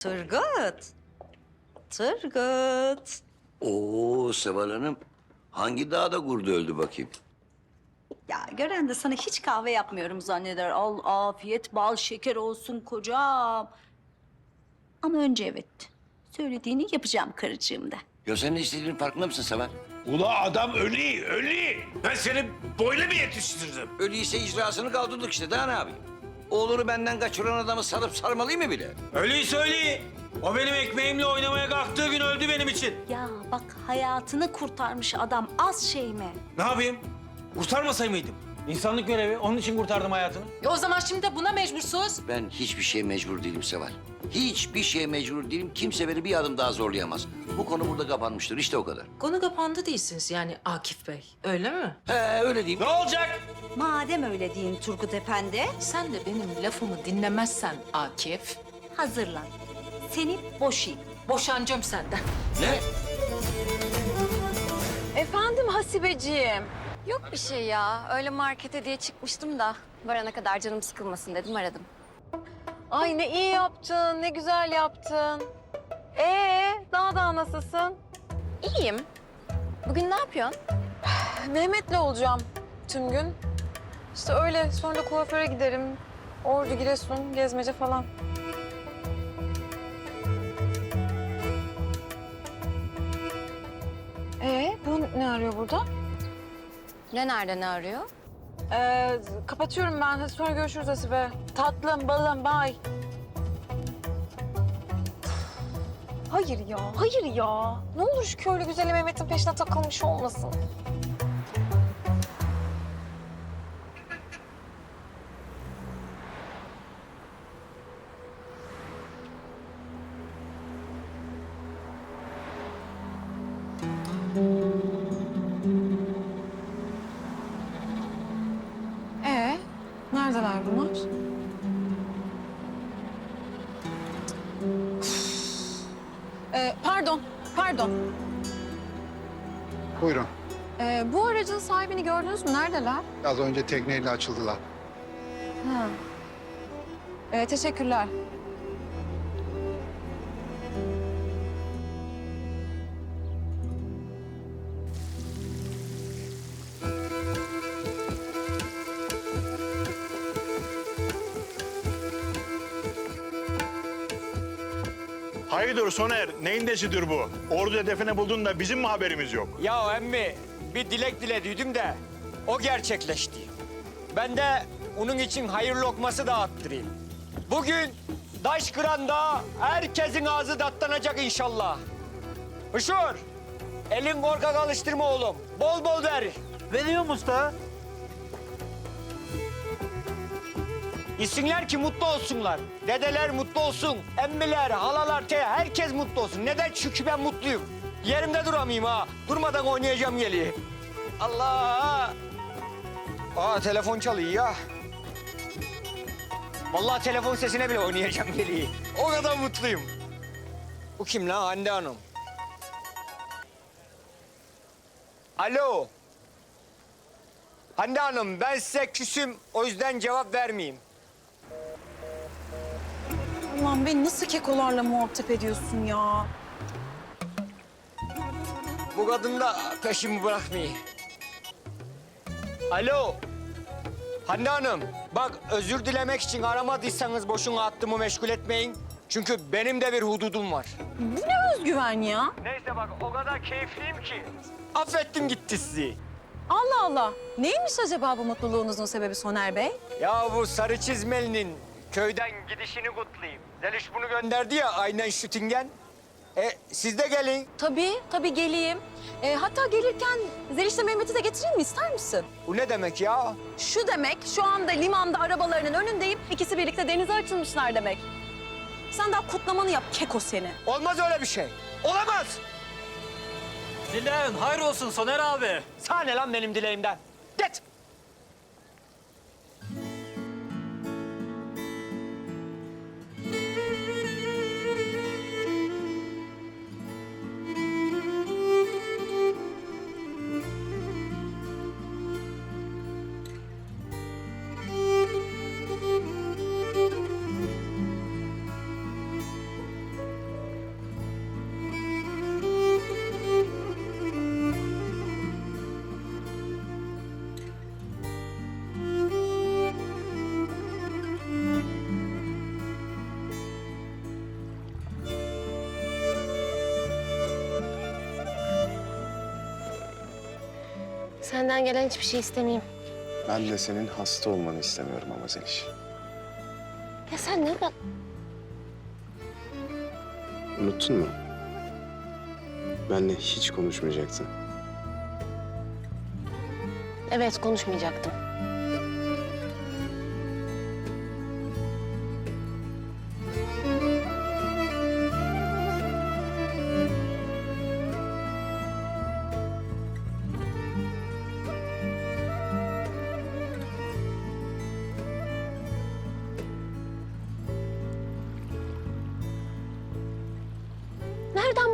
Turgut. Turgut. Oo Seval Hanım. Hangi dağda kurdu öldü bakayım? Ya gören de sana hiç kahve yapmıyorum zanneder. Al afiyet bal şeker olsun kocam. Ama önce evet. Söylediğini yapacağım karıcığım da. Ya sen ne istediğinin farkında mısın Seval? Ula adam ölü, ölü. Ben seni böyle mi yetiştirdim? Öyleyse icrasını kaldırdık işte daha ne yapayım? Oğlunu benden kaçıran adamı sarıp sarmalıyım mı bile? Ölüyse öyle. O benim ekmeğimle oynamaya kalktığı gün öldü benim için. Ya bak hayatını kurtarmış adam az şey mi? Ne yapayım? Kurtarmasay mıydım? İnsanlık görevi. Onun için kurtardım hayatını. E o zaman şimdi de buna mecbursuz. Ben hiçbir şeye mecbur değilim Seval. Hiçbir şeye mecbur değilim. Kimse beni bir adım daha zorlayamaz. Bu konu burada kapanmıştır. İşte o kadar. Konu kapandı değilsiniz yani Akif Bey. Öyle mi? He öyle diyeyim. Ne olacak? Madem öyle deyin Turgut Efendi, Sen de benim lafımı dinlemezsen Akif, hazırlan. Seni boşayayım. boşanacağım senden. Ne? Efendim Hasibeciğim. Yok bir şey ya. Öyle markete diye çıkmıştım da. Varana kadar canım sıkılmasın dedim aradım. Ay ne iyi yaptın, ne güzel yaptın. Ee, daha da nasılsın? İyiyim. Bugün ne yapıyorsun? Mehmet'le olacağım tüm gün. İşte öyle sonra da kuaföre giderim. Ordu, Giresun, gezmece falan. Ee, bu ne arıyor burada? Ne nerede ne arıyor? Ee, kapatıyorum ben. Hadi sonra görüşürüz Hasibe. Tatlım, balım, bay. Hayır ya, hayır ya. Ne olur şu köylü güzeli Mehmet'in peşine takılmış olmasın. Bunlar? Ee, pardon, pardon. Buyurun. Ee, bu aracın sahibini gördünüz mü? Neredeler? Az önce tekneyle açıldılar. Ha. Ee, teşekkürler. Neyin nesidir bu? Ordu hedefine buldun da bizim mi haberimiz yok? Ya emmi bir dilek dilediydim de o gerçekleşti. Ben de onun için hayır lokması dağıttırayım. Bugün Daş Kıran'da herkesin ağzı datlanacak inşallah. Hışur, elin korkak alıştırma oğlum. Bol bol ver. Veriyorum usta. İsimler ki mutlu olsunlar. Dedeler mutlu olsun. Emmiler, halalar, te herkes mutlu olsun. Neden? Çünkü ben mutluyum. Yerimde duramayayım ha. Durmadan oynayacağım geliyor. Allah! Aa telefon çalıyor ya. Vallahi telefon sesine bile oynayacağım geliyor. O kadar mutluyum. Bu kim lan Hande Hanım? Alo. Hande Hanım ben size küsüm o yüzden cevap vermeyeyim. Ulan beni nasıl kekolarla muhatap ediyorsun ya? Bu kadın da peşimi bırakmıyor. Alo. Hande Hanım, bak özür dilemek için aramadıysanız boşuna hattımı meşgul etmeyin. Çünkü benim de bir hududum var. Bu ne özgüven ya? Neyse bak o kadar keyifliyim ki. Affettim gitti sizi. Allah Allah. Neymiş acaba bu mutluluğunuzun sebebi Soner Bey? Ya bu sarı çizmelinin köyden gidişini kutlayayım. Zeliş bunu gönderdi ya aynen şütingen. E siz de gelin. Tabii, tabii geleyim. Ee, hatta gelirken Zeliş'le Mehmet'i de getireyim mi? ister misin? Bu ne demek ya? Şu demek, şu anda limanda arabalarının önündeyim. İkisi birlikte denize açılmışlar demek. Sen daha kutlamanı yap keko seni. Olmaz öyle bir şey. Olamaz. Dileğin hayır olsun Soner abi. Sana ne lan benim dileğimden? Senden gelen hiçbir şey istemeyeyim. Ben de senin hasta olmanı istemiyorum ama Zeliş. Ya sen ne kadar... Unuttun mu? Benle hiç konuşmayacaktın. Evet konuşmayacaktım.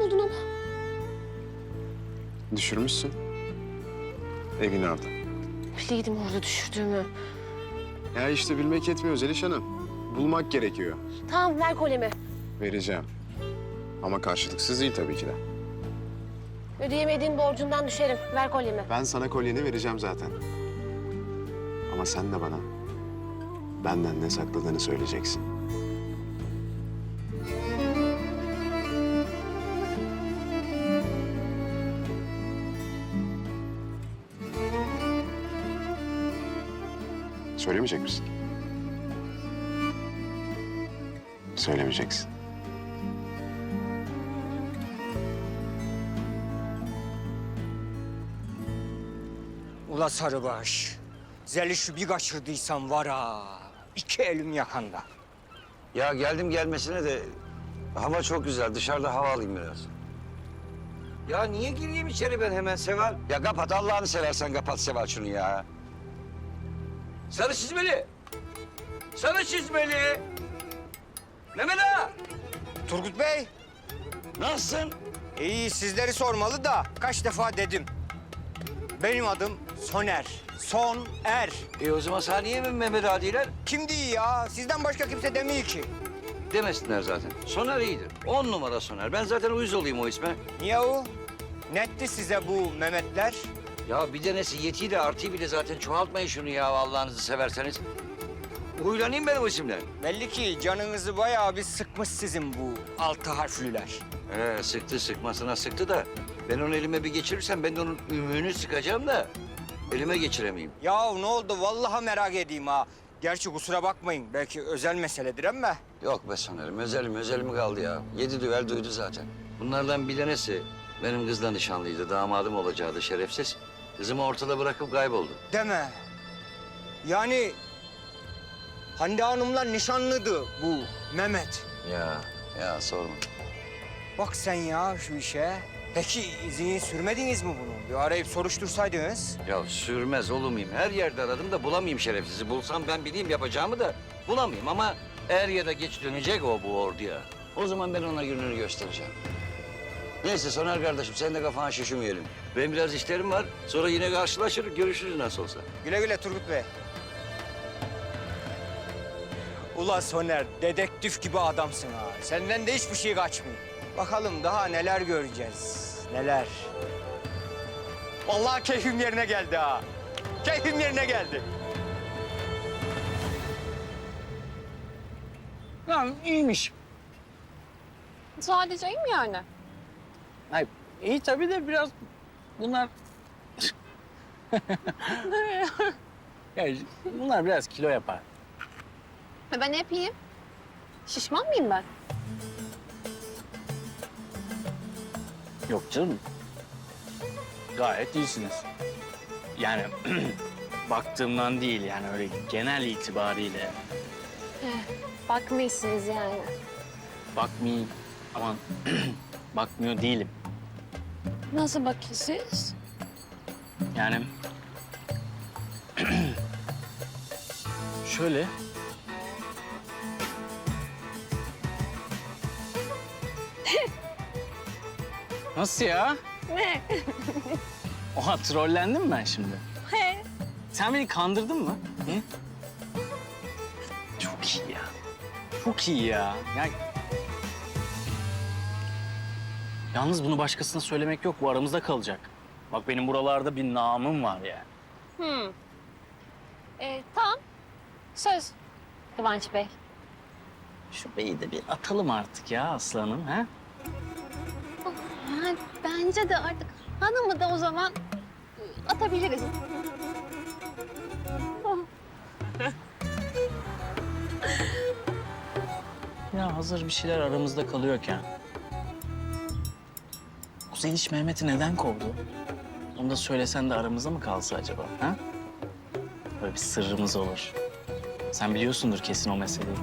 Buldun onu? Düşürmüşsün. Evin orada. Bileydim orada düşürdüğümü. Ya işte bilmek yetmiyor Zeliş Hanım. Bulmak gerekiyor. Tamam ver kolyemi. Vereceğim. Ama karşılıksız değil tabii ki de. Ödeyemediğin borcundan düşerim. Ver kolyemi. Ben sana kolyeni vereceğim zaten. Ama sen de bana benden ne sakladığını söyleyeceksin. Söylemeyecek misin? Söylemeyeceksin. Ula Sarıbaş. Zeliş'i bir kaçırdıysam var ha. iki elim yakanda. Ya geldim gelmesine de hava çok güzel. Dışarıda hava alayım biraz. Ya niye gireyim içeri ben hemen Seval? Ya kapat Allah'ını seversen kapat Seval şunu ya. Sarı çizmeli. Sarı çizmeli. Mehmet ağa. Turgut Bey, Nasılsın? iyi sizleri sormalı da kaç defa dedim. Benim adım Soner. Son Er. E o zaman saniye mi Mehmet ağa değiller? Kim değil ya? Sizden başka kimse demiyor ki. Demesinler zaten. Soner iyidir. On numara Soner. Ben zaten uyuz olayım o isme. Niye o? Netti size bu Mehmetler? Ya bir denesi yetiyle artıyı bile zaten çoğaltmayın şunu ya Allah'ınızı severseniz. Huylanayım ben o isimden. Belli ki canınızı bayağı bir sıkmış sizin bu altı harfliler. Ee, sıktı sıkmasına sıktı da ben onu elime bir geçirirsem ben de onun ümüğünü sıkacağım da elime geçiremeyeyim. Ya ne oldu? Vallahi merak edeyim ha. Gerçi kusura bakmayın. Belki özel meseledir ama. Yok be Soner'im özelim özelim kaldı ya. Yedi düvel duydu zaten. Bunlardan bir tanesi benim kızla nişanlıydı. Damadım olacaktı şerefsiz. Kızımı ortada bırakıp kayboldu. Deme. Yani Hande Hanım'la nişanlıdı bu Mehmet. Ya ya sorma. Bak sen ya şu işe. Peki izini sürmediniz mi bunu? Bir arayıp soruştursaydınız. Ya sürmez olur muyum? Her yerde aradım da bulamayayım şerefsizi. Bulsam ben bileyim yapacağımı da bulamayayım ama er ya da geç dönecek o bu orduya. O zaman ben ona gününü göstereceğim. Neyse Soner kardeşim sen de kafana şişirmeyelim. Benim biraz işlerim var. Sonra yine karşılaşır görüşürüz nasıl olsa. Güle güle Turgut Bey. Ula Soner, dedektif gibi adamsın ha. Senden de hiçbir şey kaçmıyor. Bakalım daha neler göreceğiz, neler. Vallahi keyfim yerine geldi ha. Keyfim yerine geldi. Ya iyiymiş. Sadece iyi mi yani? Ay, iyi tabii de biraz bunlar... ya, bunlar biraz kilo yapar. Ben hep iyiyim. Şişman mıyım ben? Yok canım. Gayet iyisiniz. Yani baktığımdan değil yani öyle genel itibariyle. Bakmıyorsunuz yani. Bakmayayım. Aman bakmıyor değilim. Nasıl bakıyorsunuz? Yani şöyle. Nasıl ya? Ne? Oha trollendim mi ben şimdi? He. Sen beni kandırdın mı? Hı? Çok iyi ya. Çok iyi ya. ya. Yalnız bunu başkasına söylemek yok. Bu aramızda kalacak. Bak benim buralarda bir namım var yani. Hmm. E, tamam. Söz. Kıvanç Bey. Şu beyi de bir atalım artık ya aslanım. ha? Ha, bence de artık hanımı da o zaman atabiliriz. Ya hazır bir şeyler aramızda kalıyorken. Kuzey hiç Mehmet'i neden kovdu? Onu da söylesen de aramızda mı kalsa acaba? Ha? Böyle bir sırrımız olur. Sen biliyorsundur kesin o meseleyi.